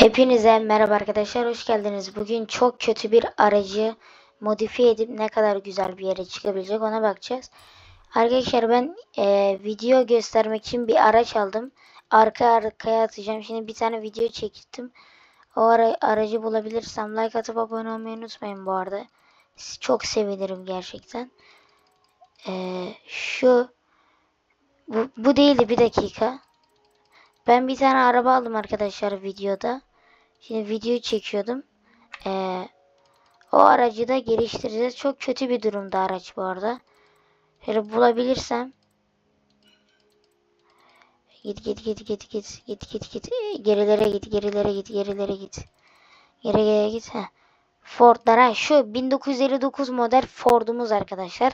Hepinize merhaba arkadaşlar hoş geldiniz. Bugün çok kötü bir aracı modifiye edip ne kadar güzel bir yere çıkabilecek ona bakacağız. Arkadaşlar ben e, video göstermek için bir araç aldım. Arka arkaya atacağım. Şimdi bir tane video çektim. O ara, aracı bulabilirsem like atıp abone olmayı unutmayın bu arada. Çok sevinirim gerçekten. E, şu bu, bu değildi bir dakika. Ben bir tane araba aldım arkadaşlar videoda. Şimdi videoyu çekiyordum. Ee, o aracı da geliştireceğiz. Çok kötü bir durumda araç bu arada. Şöyle bulabilirsem. Git git git git git git git git. Gerilere git gerilere git gerilere git. Geri geri git. Heh. Ford'lar ha şu 1959 model Ford'umuz arkadaşlar.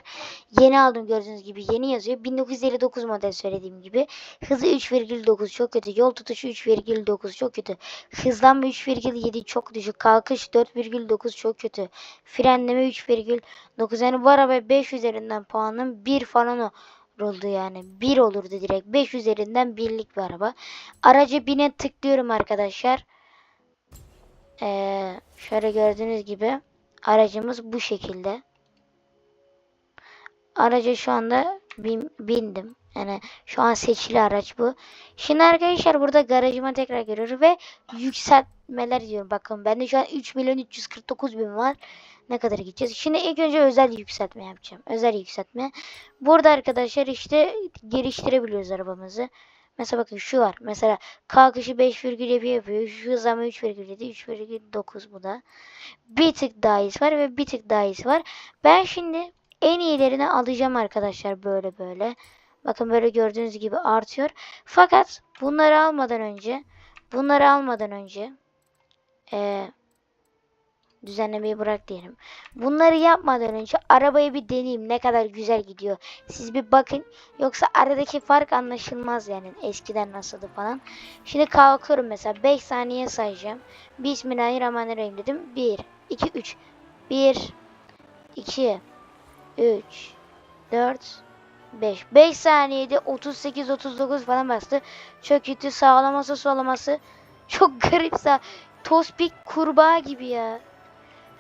Yeni aldım gördüğünüz gibi yeni yazıyor. 1959 model söylediğim gibi. Hızı 3,9 çok kötü. Yol tutuşu 3,9 çok kötü. Hızlanma 3,7 çok düşük. Kalkış 4,9 çok kötü. Frenleme 3,9 yani bu araba 5 üzerinden puanım 1 falan oldu yani. 1 olurdu direkt. 5 üzerinden birlik bir araba. Araca bine tıklıyorum arkadaşlar. Ee, şöyle gördüğünüz gibi aracımız bu şekilde. Araca şu anda bin, bindim. Yani şu an seçili araç bu. Şimdi arkadaşlar burada garajıma tekrar giriyorum ve yükseltmeler diyorum. Bakın bende şu an 3 milyon 349 bin var. Ne kadar gideceğiz? Şimdi ilk önce özel yükseltme yapacağım. Özel yükseltme. Burada arkadaşlar işte geliştirebiliyoruz arabamızı. Mesela bakın şu var. Mesela kalkışı 5,7 yapıyor. Şu hızlanma 3,7, 3,9 bu da. Bir tık daha iyisi var ve bir tık daha iyisi var. Ben şimdi en iyilerini alacağım arkadaşlar böyle böyle. Bakın böyle gördüğünüz gibi artıyor. Fakat bunları almadan önce bunları almadan önce ee, düzenlemeyi bırak diyelim. Bunları yapmadan önce arabayı bir deneyeyim ne kadar güzel gidiyor. Siz bir bakın. Yoksa aradaki fark anlaşılmaz yani eskiden nasıldı falan. Şimdi kalkıyorum mesela 5 saniye sayacağım. Bismillahirrahmanirrahim dedim. 1, 2, 3. 1, 2, 3, 4, 5. 5 saniyede 38, 39 falan bastı. Çok kötü sağlaması solaması. Çok garip sağ. Tospik kurbağa gibi ya.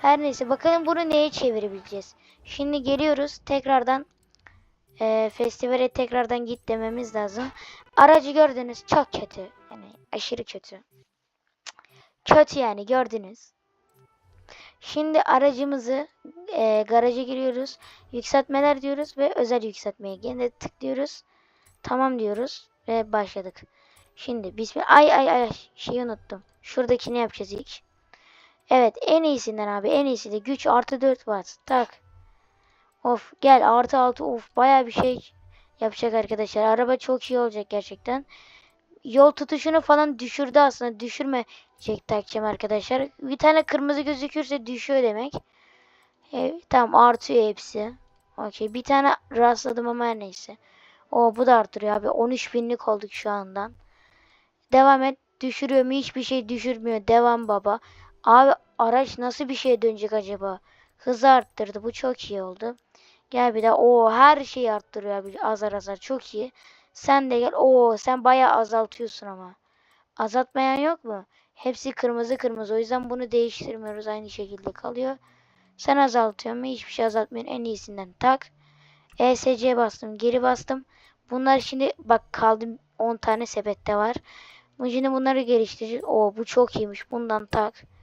Her neyse bakalım bunu neye çevirebileceğiz. Şimdi geliyoruz tekrardan e, festivale tekrardan git dememiz lazım. Aracı gördünüz çok kötü. Yani aşırı kötü. Kötü yani gördünüz. Şimdi aracımızı e, garaja giriyoruz. Yükseltmeler diyoruz ve özel yükseltmeye gene tıklıyoruz. Tamam diyoruz ve başladık. Şimdi bismillah. Ay ay ay şeyi unuttum. Şuradakini yapacağız ilk. Evet en iyisinden abi en iyisi de güç artı 4 watt. Tak. Of gel artı 6 of baya bir şey yapacak arkadaşlar. Araba çok iyi olacak gerçekten. Yol tutuşunu falan düşürdü aslında. Düşürmeyecek takacağım arkadaşlar. Bir tane kırmızı gözükürse düşüyor demek. Evet, tamam artıyor hepsi. Okey bir tane rastladım ama her neyse. O bu da artırıyor abi. 13 binlik olduk şu andan. Devam et. Düşürüyor mu? Hiçbir şey düşürmüyor. Devam baba. Abi araç nasıl bir şeye dönecek acaba? Hızı arttırdı. Bu çok iyi oldu. Gel bir daha. Oo her şeyi arttırıyor abi. Azar azar. Çok iyi. Sen de gel. Oo sen bayağı azaltıyorsun ama. Azaltmayan yok mu? Hepsi kırmızı kırmızı. O yüzden bunu değiştirmiyoruz. Aynı şekilde kalıyor. Sen azaltıyorsun mu? Hiçbir şey azaltmıyorsun. En iyisinden tak. ESC bastım. Geri bastım. Bunlar şimdi bak kaldım 10 tane sepette var. Şimdi bunları geliştireceğiz. Oo bu çok iyiymiş. Bundan tak.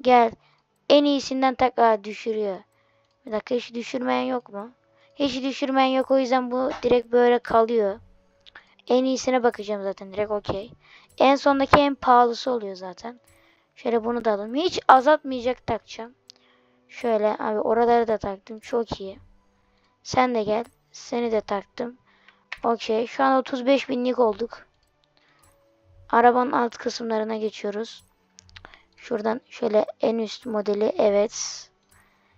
Gel. En iyisinden tak. Düşürüyor. Bir dakika hiç düşürmeyen yok mu? Hiç düşürmeyen yok. O yüzden bu direkt böyle kalıyor. En iyisine bakacağım zaten. Direkt okey. En sondaki en pahalısı oluyor zaten. Şöyle bunu da alalım. Hiç azaltmayacak takacağım. Şöyle abi oraları da taktım. Çok iyi. Sen de gel. Seni de taktım. Okey. Şu an 35 binlik olduk. Arabanın alt kısımlarına geçiyoruz. Şuradan şöyle en üst modeli. Evet.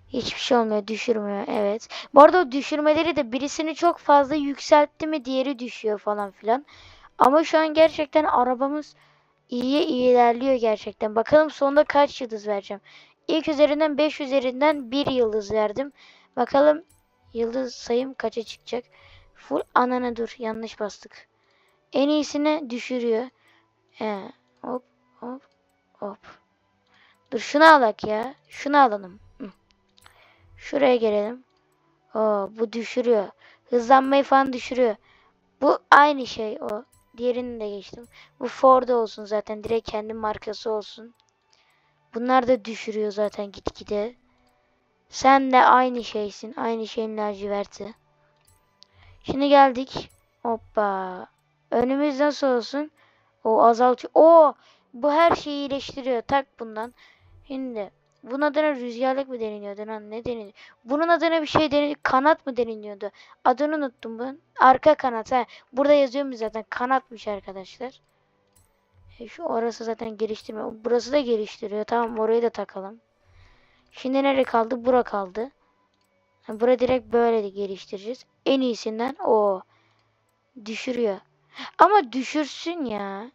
Hiçbir şey olmuyor. Düşürmüyor. Evet. Bu arada düşürmeleri de birisini çok fazla yükseltti mi diğeri düşüyor falan filan. Ama şu an gerçekten arabamız iyi iyi ilerliyor gerçekten. Bakalım sonunda kaç yıldız vereceğim. İlk üzerinden 5 üzerinden 1 yıldız verdim. Bakalım yıldız sayım kaça çıkacak. Full anana dur yanlış bastık. En iyisini düşürüyor. Ee, hop hop Hop. Dur şunu alak ya. Şunu alalım. Şuraya gelelim. Oo, bu düşürüyor. Hızlanmayı falan düşürüyor. Bu aynı şey o. Diğerini de geçtim. Bu Ford olsun zaten. Direkt kendi markası olsun. Bunlar da düşürüyor zaten gitgide. Sen de aynı şeysin. Aynı şeyin laciverti. Şimdi geldik. Hoppa. Önümüz nasıl olsun? O azaltıyor. O bu her şeyi iyileştiriyor. Tak bundan. Şimdi bunun adına rüzgarlık mı deniliyordu lan? Ne deniliyor? Bunun adına bir şey deniliyor. Kanat mı deniliyordu? Adını unuttum ben. Arka kanat. Ha. Burada yazıyor mu zaten? Kanatmış arkadaşlar. E şu orası zaten geliştirme. Burası da geliştiriyor. Tamam orayı da takalım. Şimdi nereye kaldı? Bura kaldı. Ha, Bura direkt böyle de geliştireceğiz. En iyisinden o düşürüyor. Ama düşürsün ya.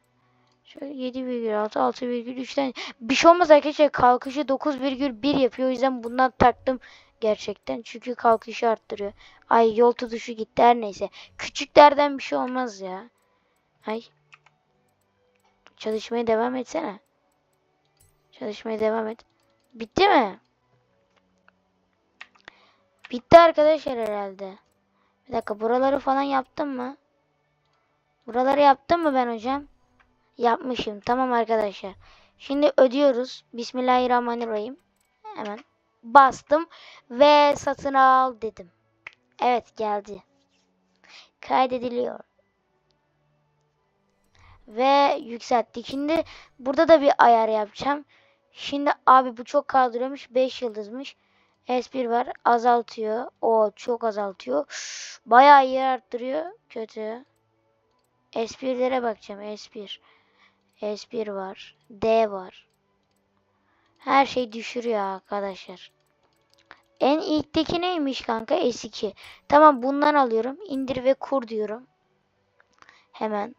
Şöyle 7,6 6,3'ten bir şey olmaz arkadaşlar kalkışı 9,1 yapıyor. O yüzden bundan taktım gerçekten. Çünkü kalkışı arttırıyor. Ay yol tutuşu gitti her neyse. Küçüklerden bir şey olmaz ya. Ay. Çalışmaya devam etsene. Çalışmaya devam et. Bitti mi? Bitti arkadaşlar herhalde. Bir dakika buraları falan yaptım mı? Buraları yaptım mı ben hocam? Yapmışım. Tamam arkadaşlar. Şimdi ödüyoruz. Bismillahirrahmanirrahim. Hemen bastım ve satın al dedim. Evet geldi. Kaydediliyor. Ve yükselttik. Şimdi burada da bir ayar yapacağım. Şimdi abi bu çok kaldırıyormuş. 5 yıldızmış. S1 var. Azaltıyor. O çok azaltıyor. Bayağı iyi arttırıyor. Kötü. S1'lere bakacağım. S1. S1 var. D var. Her şey düşürüyor arkadaşlar. En ilkteki neymiş kanka? S2. Tamam bundan alıyorum. İndir ve kur diyorum. Hemen.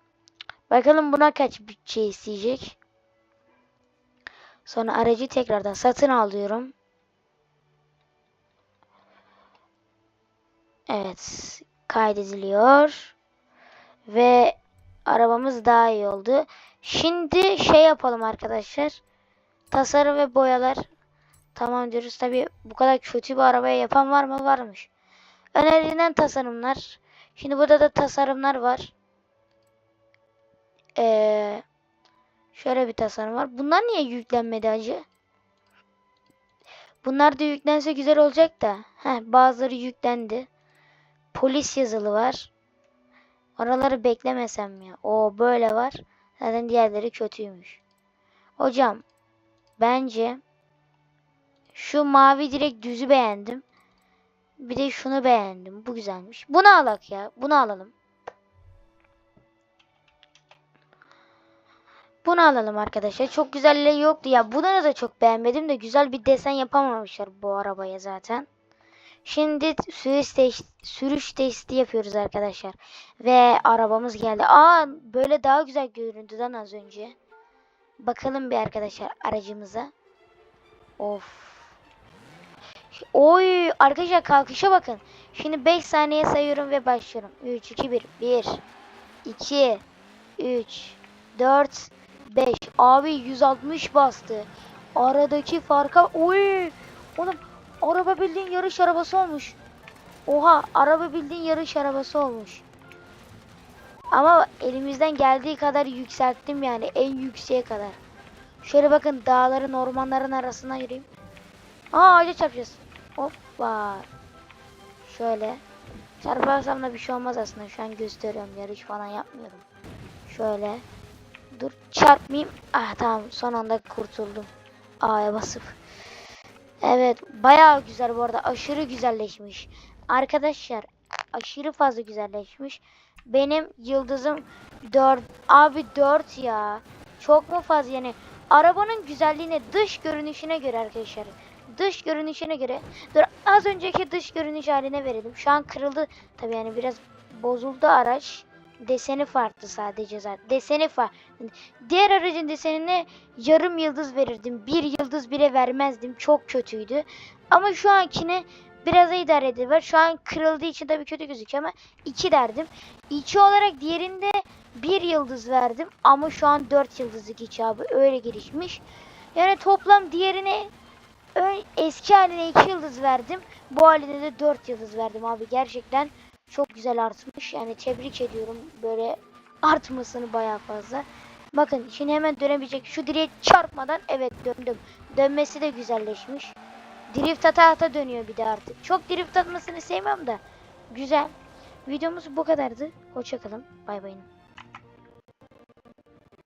Bakalım buna kaç bütçe isteyecek. Sonra aracı tekrardan satın al diyorum. Evet. Kaydediliyor. Ve arabamız daha iyi oldu. Şimdi şey yapalım arkadaşlar. Tasarım ve boyalar. Tamam diyoruz. Tabi bu kadar kötü bir arabaya yapan var mı? Varmış. Önerilen tasarımlar. Şimdi burada da tasarımlar var. Ee, şöyle bir tasarım var. Bunlar niye yüklenmedi acı? Bunlar da yüklense güzel olacak da. Heh, bazıları yüklendi. Polis yazılı var. Oraları beklemesem ya? O böyle var. Zaten diğerleri kötüymüş. Hocam bence şu mavi direkt düzü beğendim. Bir de şunu beğendim. Bu güzelmiş. Bunu alak ya. Bunu alalım. Bunu alalım arkadaşlar. Çok güzelliği yoktu ya. Bunu da çok beğenmedim de güzel bir desen yapamamışlar bu arabaya zaten. Şimdi sürüş, test, sürüş testi yapıyoruz arkadaşlar. Ve arabamız geldi. Aa böyle daha güzel göründüden az önce. Bakalım bir arkadaşlar aracımıza. Of. Oy arkadaşlar kalkışa bakın. Şimdi 5 saniye sayıyorum ve başlıyorum. 3 2 1 1 2 3 4 5 Abi 160 bastı. Aradaki farka oy. Oğlum araba bildiğin yarış arabası olmuş. Oha araba bildiğin yarış arabası olmuş. Ama elimizden geldiği kadar yükselttim yani en yükseğe kadar. Şöyle bakın dağların ormanların arasına gireyim. Aa ağaca çarpacağız. Hoppa. Şöyle. Çarparsam da bir şey olmaz aslında. Şu an gösteriyorum. Yarış falan yapmıyorum. Şöyle. Dur çarpmayayım. Ah tamam son anda kurtuldum. A'ya basıp. Evet bayağı güzel bu arada. Aşırı güzelleşmiş. Arkadaşlar aşırı fazla güzelleşmiş. Benim yıldızım 4. Abi 4 ya. Çok mu fazla yani. Arabanın güzelliğine dış görünüşüne göre arkadaşlar. Dış görünüşüne göre. Dur az önceki dış görünüş haline verelim. Şu an kırıldı. Tabii yani biraz bozuldu araç. Deseni farklı sadece zaten. Deseni farklı. Diğer aracın desenine yarım yıldız verirdim. Bir yıldız bile vermezdim. Çok kötüydü. Ama şu ankine Biraz da idare edilir. Şu an kırıldığı için tabii kötü gözüküyor ama 2 derdim. 2 olarak diğerinde 1 yıldız verdim ama şu an 4 yıldızlık içi abi öyle gelişmiş. Yani toplam diğerine eski haline 2 yıldız verdim. Bu haline de 4 yıldız verdim abi. Gerçekten çok güzel artmış. Yani tebrik ediyorum böyle artmasını bayağı fazla. Bakın şimdi hemen dönebilecek. Şu direğe çarpmadan evet döndüm. Dönmesi de güzelleşmiş. Drift ata ata dönüyor bir de artık. Çok drift atmasını sevmem de. Güzel. Videomuz bu kadardı. Hoşçakalın. Bay bayın.